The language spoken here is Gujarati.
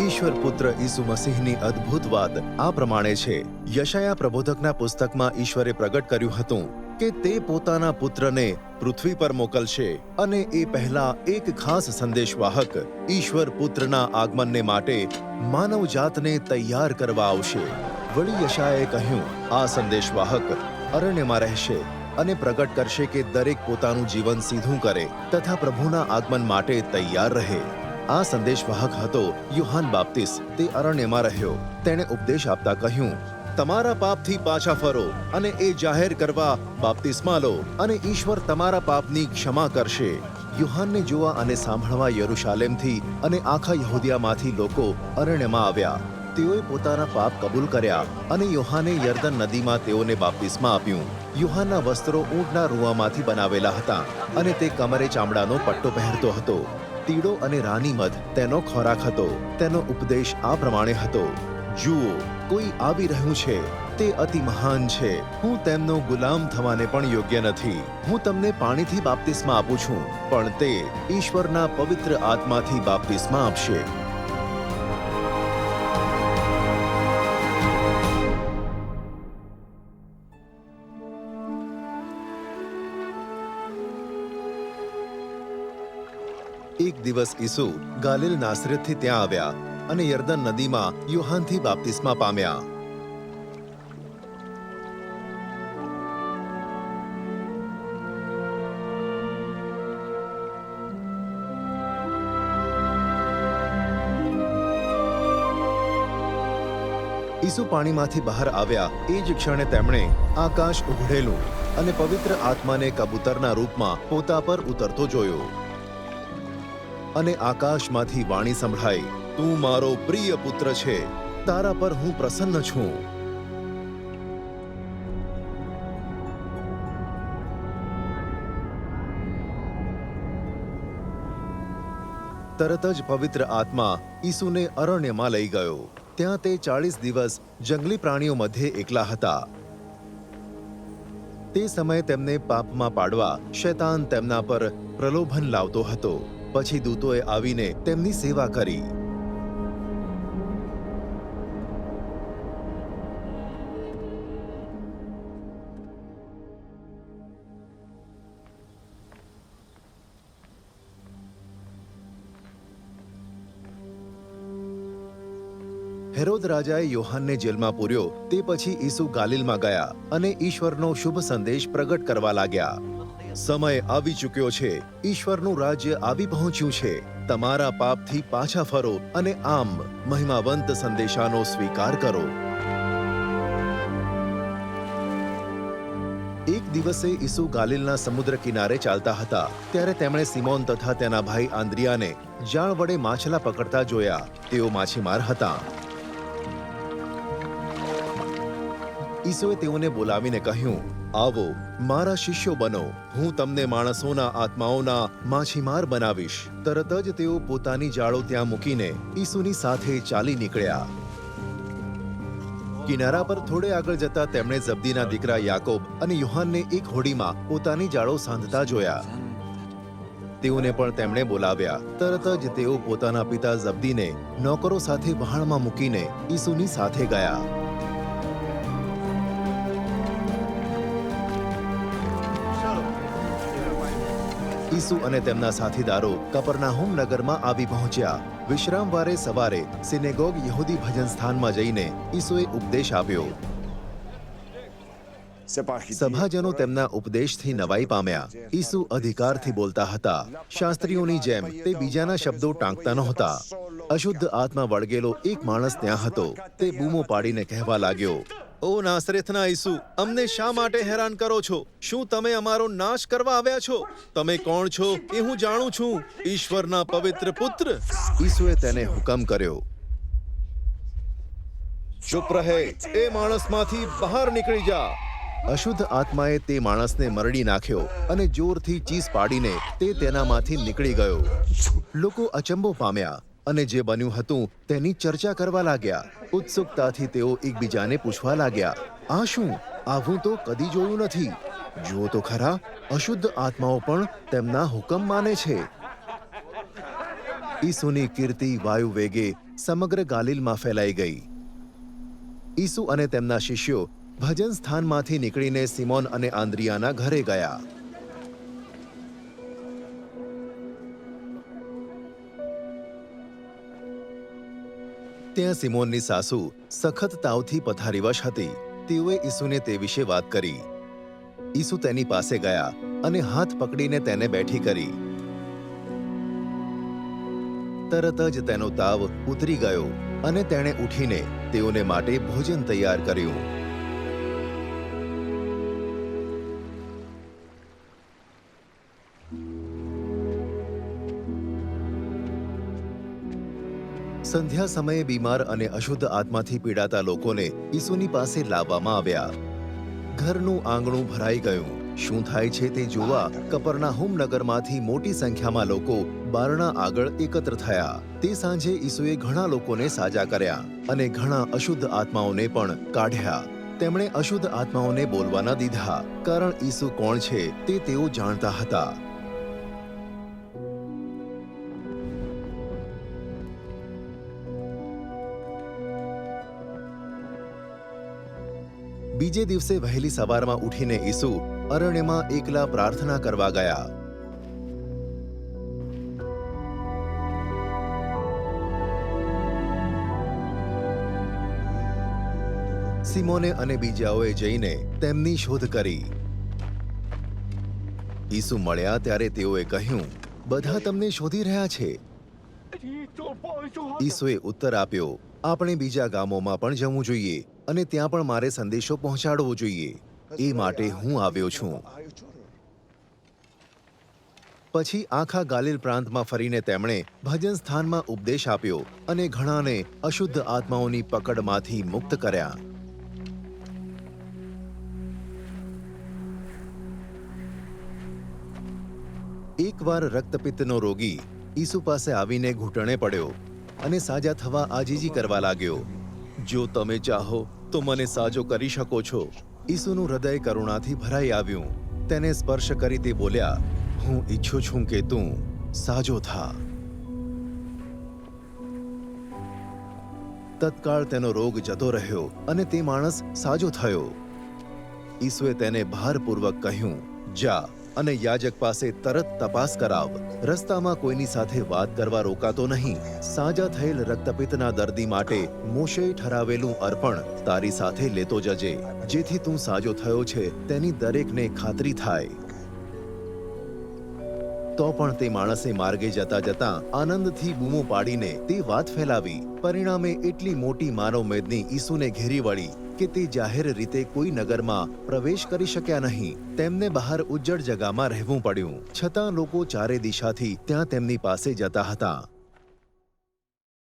ઈશ્વર પુત્ર ઈસુ મસીહની અદ્ભુત વાત આ પ્રમાણે છે. યશાયા પ્રબોધકના પુસ્તકમાં ઈશ્વરે પ્રગટ કર્યું હતું કે તે પોતાના પુત્રને પૃથ્વી પર મોકલશે અને એ પહેલા એક ખાસ સંદેશવાહક ઈશ્વર પુત્રના આગમનને માટે માનવ જાતને તૈયાર કરવા આવશે. વળી યશાએ કહ્યું, આ સંદેશવાહક અરણ્યમાં રહેશે અને પ્રગટ કરશે કે દરેક પોતાનું જીવન સીધું કરે તથા પ્રભુના આગમન માટે તૈયાર રહે. આ સંદેશવાહક હતો યુહાન બાપ્તિસ તે અરણ્યમાં રહ્યો. તેણે ઉપદેશ આપતા કહ્યું, તમારા પાપથી પાછા ફરો અને એ જાહેર કરવા બાપ્તિસ્મા લો અને ઈશ્વર તમારા પાપની ક્ષમા કરશે. યુહાનને જોવા અને સાંભળવા યરુશાલેમથી અને આખા યહૂદિયામાંથી લોકો અરણ્યમાં આવ્યા. તેઓએ પોતાના પાપ કબૂલ કર્યા અને યોહાને યર્દન નદીમાં તેઓને બાપ્તિસ્મા આપ્યું. યુહાનના વસ્ત્રો ઊંટના રૂવામાંથી બનાવેલા હતા અને તે કમરે ચામડાનો પટ્ટો પહેરતો હતો. તીડો અને રાની મધ તેનો ખોરાક હતો. તેનો ઉપદેશ આ પ્રમાણે હતો. જુઓ, કોઈ આવી રહ્યું છે. તે અતિ મહાન છે. હું તેમનો ગુલામ થવાને પણ યોગ્ય નથી. હું તમને પાણીથી બાપ્તિસ્મા આપું છું. પણ તે ઈશ્વરના પવિત્ર આત્માથી બાપ્તિસ્મા આપશે. એક દિવસ ઈસુ ગાલિલ નાસરેતથી ત્યાં આવ્યા અને યર્દન નદીમાં યુહાનથી બાપ્તિસ્મા પામ્યા. ઈસુ પાણીમાંથી બહાર આવ્યા એ જ ક્ષણે તેમણે આકાશ ઉઘડેલું અને પવિત્ર આત્માને કબૂતરના રૂપમાં પોતા પર ઉતરતો જોયો. અને આકાશમાંથી વાણી સંભળાઈ તું મારો પ્રિય પુત્ર છે, તારા પર હું પ્રસન્ન છું. તરત જ પવિત્ર આત્મા ઈસુને અરણ્યમાં લઈ ગયો. ત્યાં તે ચાળીસ દિવસ જંગલી પ્રાણીઓ મધ્યે એકલા હતા. તે સમયે તેમને પાપમાં પાડવા શૈતાન તેમના પર પ્રલોભન લાવતો હતો. પછી દૂતોએ આવીને તેમની સેવા કરી. હેરોદ રાજાએ યોહાનને જેલમાં પૂર્યો, તે પછી ઈસુ ગાલિલમાં ગયા અને ઈશ્વરનો શુભ સંદેશ પ્રગટ કરવા લાગ્યા. સમય આવી ચૂક્યો છે. ઈશ્વરનું રાજ્ય આવી પહોંચ્યું છે. તમારા પાપથી પાછા ફરો અને આમ મહિમાવંત સંદેશાનો સ્વીકાર કરો. એક દિવસે ઈસુ ગાલિલના સમુદ્ર કિનારે ચાલતા હતા. ત્યારે તેમણે સિમોન તથા તેના ભાઈ આંદ્રિયાને જાળ વડે માછલા પકડતા જોયા. તેઓ માછીમાર હતા. ઈસુએ તેઓને બોલાવીને કહ્યું, આવો, મારા શિષ્યો બનો. હું તમને માણસોના આત્માઓના માછીમાર બનાવીશ. તરત જ તેઓ પોતાની જાળો ત્યાં મૂકીને ઈસુની સાથે ચાલી નીકળ્યા. કિનારા પર થોડે આગળ જતા તેમણે જબ્દીના દીકરા યાકોબ અને યુહાનને એક હોડીમાં પોતાની જાળો સાંધતા જોયા. તેઓને પણ તેમણે બોલાવ્યા. તરત જ તેઓ પોતાના પિતા જબ્દીને નોકરો સાથે વહાણમાં મૂકીને ઈસુની સાથે ગયા. ઈસુ અને તેમના સાથીદારો કપરનાહુમ નગરમાં આવી પહોંચ્યા. વિશ્રામવારે સવારે સિનેગોગ યહૂદી ભજન સ્થાનમાં જઈને ઈસુએ ઉપદેશ આપ્યો. સભાજનો તેમના ઉપદેશથી નવાઈ પામ્યા. ઈસુ અધિકારથી બોલતા હતા. શાસ્ત્રીઓની જેમ તે બીજાના શબ્દો ટાંકતા નહોતા. અશુદ્ધ આત્મા વળગેલો એક માણસ ત્યાં હતો. તે બૂમો પાડીને કહેવા લાગ્યો ઓ નાસરેથના ઈસુ, અમને શા માટે હેરાન કરો છો? શું તમે અમારો નાશ કરવા આવ્યા છો? તમે કોણ છો એ હું જાણું છું. ઈશ્વરના પવિત્ર પુત્ર ઈસુએ તેને હુકમ કર્યો. ચૂપ રહે, એ માણસમાંથી બહાર નીકળી જા. અશુદ્ધ આત્માએ તે માણસને મરડી નાખ્યો અને જોરથી ચીસ પાડીને તે તેનામાંથી નીકળી ગયો. લોકો અચંબો પામ્યા. અને જે બન્યું હતું તેની ચર્ચા કરવા લાગ્યા. ઉત્સુકતાથી તેઓ એકબીજાને પૂછવા લાગ્યા, આ શું? આવું તો કદી જોયું નથી. જુઓ તો ખરા, અશુદ્ધ આત્માઓ પણ તેમના હુકમ માને છે. ઈસુની કીર્તિ વાયુ વેગે સમગ્ર ગાલિલમાં ફેલાઈ ગઈ. ઈસુ અને તેમના શિષ્યો ભજન સ્થાનમાંથી નીકળીને સિમોન અને આંદ્રિયાના ઘરે ગયા. ત્યાં સિમોનની સાસુ સખત તાવથી પથારીવશ હતી. તેઓએ ઈસુને તે વિશે વાત કરી. ઈસુ તેની પાસે ગયા અને હાથ પકડીને તેને બેઠી કરી. તરત જ તેનો તાવ ઉતરી ગયો અને તેણે ઉઠીને તેઓને માટે ભોજન તૈયાર કર્યું. સંધ્યા સમયે બીમાર અને અશુદ્ધ આત્માથી પીડાતા લોકોને ઈસુની પાસે લાવવામાં આવ્યા. ઘરનું આંગણું ભરાઈ ગયું. શું થાય છે તે જોવા કપરનાહુમ નગરમાંથી મોટી સંખ્યામાં લોકો બારણા આગળ એકત્ર થયા. તે સાંજે ઈસુએ ઘણા લોકોને સાજા કર્યા અને ઘણા અશુદ્ધ આત્માઓને પણ કાઢ્યા. તેમણે અશુદ્ધ આત્માઓને બોલવા ન દીધા, કારણ ઈસુ કોણ છે તે તેઓ જાણતા હતા. બીજે દિવસે વહેલી સવારમાં ઉઠીને ઈસુ અરણ્યમાં એકલા પ્રાર્થના કરવા ગયા. સિમોને અને બીજાઓએ જઈને તેમની શોધ કરી. ઈસુ મળ્યા ત્યારે તેઓએ કહ્યું, બધા તમને શોધી રહ્યા છે. ઈસુએ ઉત્તર આપ્યો, આપણે બીજા ગામોમાં પણ જવું જોઈએ. અને ત્યાં પણ મારે સંદેશો પહોંચાડવો જોઈએ. એ માટે હું આવ્યો છું. પછી આખા ગાલિલ પ્રાંતમાં ફરીને તેમણે ભજન સ્થાનમાં ઉપદેશ આપ્યો અને ઘણાને અશુદ્ધ આત્માઓની પકડમાંથી મુક્ત કર્યા. એકવાર રક્તપિત્તનો રોગી ઈસુ પાસે આવીને ઘૂંટણે પડ્યો અને સાજા થવા આજીજી કરવા લાગ્યો. જો તમે ચાહો તો મને સાજો કરી શકો છો. ઈસુનું હૃદય કરુણાથી ભરાઈ આવ્યું. તેને સ્પર્શ કરી તે બોલ્યા, હું ઈચ્છું છું કે તું સાજો થા. તત્કાળ તેનો રોગ જતો રહ્યો અને તે માણસ સાજો થયો. ઈસુએ તેને ભારપૂર્વક કહ્યું, જા. અને યાજક પાસે તરત તપાસ કરાવ. રસ્તામાં કોઈની સાથે વાત કરવા રોકાતો નહીં. સાજા થયેલ રક્તપિત્તના દર્દી માટે મોશે ઠરાવેલું અર્પણ તારી સાથે લેતો જજે. જેથી તું સાજો થયો છે તેની દરેકને ખાતરી થાય. તો પણ તે માણસે માર્ગે જતા જતા આનંદથી બૂમો પાડીને તે વાત ફેલાવી. પરિણામે એટલી મોટી માનવ મેદની ઈસુને ઘેરી વળી. કે તે જાહેર રીતે કોઈ નગરમાં પ્રવેશ કરી શક્યા નહીં. તેમને બહાર ઉજ્જડ જગામાં રહેવું પડ્યું. છતાં લોકો ચારે દિશાથી ત્યાં તેમની પાસે જતા હતા.